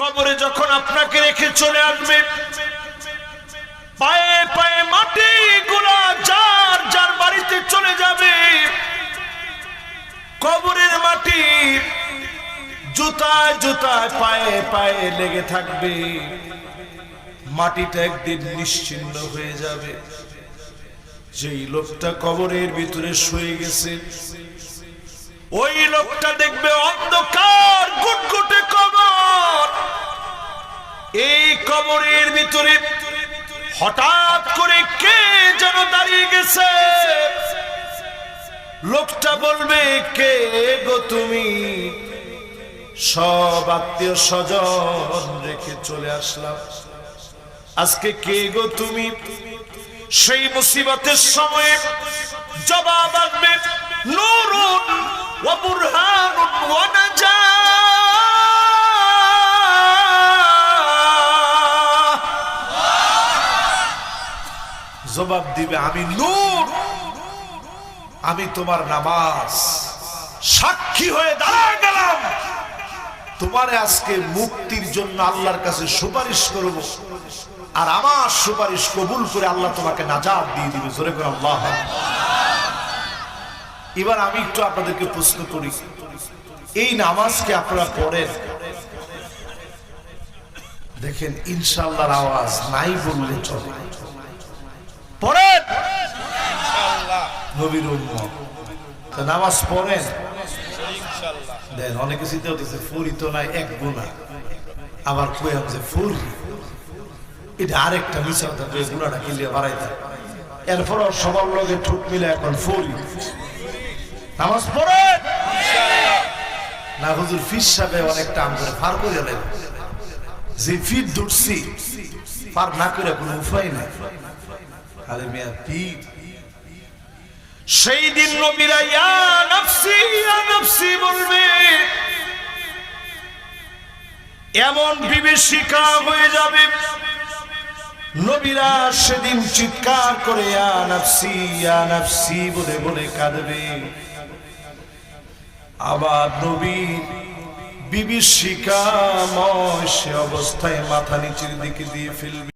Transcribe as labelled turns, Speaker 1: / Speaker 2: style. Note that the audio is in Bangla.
Speaker 1: কবরে যখন আপনাকে রেখে চলে আসবে, পায়ে পায়ে মাটি গুলা যার যার বাড়িতে চলে যাবে, কবরের মাটি জুতায় জুতায় পায়ে পায়ে লেগে থাকবে, মাটিটা একদিন নিশ্চিন্ন হয়ে যাবে। যেই লোকটা কবরের ভিতরে শুয়ে গেছে, ওই লোকটা দেখবে অন্ধকার, গুটগুটে কবর এই কবরের ভিতরে হঠাৎ করে কে যেন দাঁড়িয়ে গেছে? লোকটা বলবে, কে গো তুমি? সব আত্মীয় স্বজন রেখে চলে আসলাম। আজকে কে গো তুমি? সেই মুসিবতের সময়ে জবাব দিবে, আমি নূর, আমি তোমার নামাজ সাক্ষী হয়ে দাঁড়ায় গেলাম। তোমারে আজকে মুক্তির জন্য আল্লাহর কাছে সুপারিশ করব আর আমার সুপারিশ কবুল করে আল্লাহ তোমাকে নাজাত দিয়ে দিবে। জোরে করে আল্লাহ এবার আমি একটু আপনাদেরকে প্রশ্ন করি, এই নামাজকে আপনারা পড়েন? দেখেন ইনশাল্লাহর আওয়াজ নাই বললে চলে পড়েন নবীর উম্মত তো নামাজ পড়েন? দেন, অনেকে চিন্তা হতেছে ফুরি তো নাই, এক গুণা। আবার কয়ে যে ফুরি, এটা আরেকটা মিশা কথা যে গুণাটা কিনলে বাড়াইতে এরপরও সবার লগে ঠুক মিলে এখন ফুরি। নামাজ পড়েন? না, হুজুর, ফির সাহেব অনেকটা আম করে ফার করে দেন যে ফিট ধরছি পার না করে কোনো উপায় নাই। মিয়া সেই দিন নবীরা, ইয়া ইয়া বলবে। এমন বিভীষিকা হয়ে যাবে। নবীরা সেদিন চিৎকার করে, ইয়া ইয়া বলে বলে কাঁদবে। আবার নবীর বিভীষিকাময় সে অবস্থায় মাথা নিচের দিকে দিয়ে ফেলবে।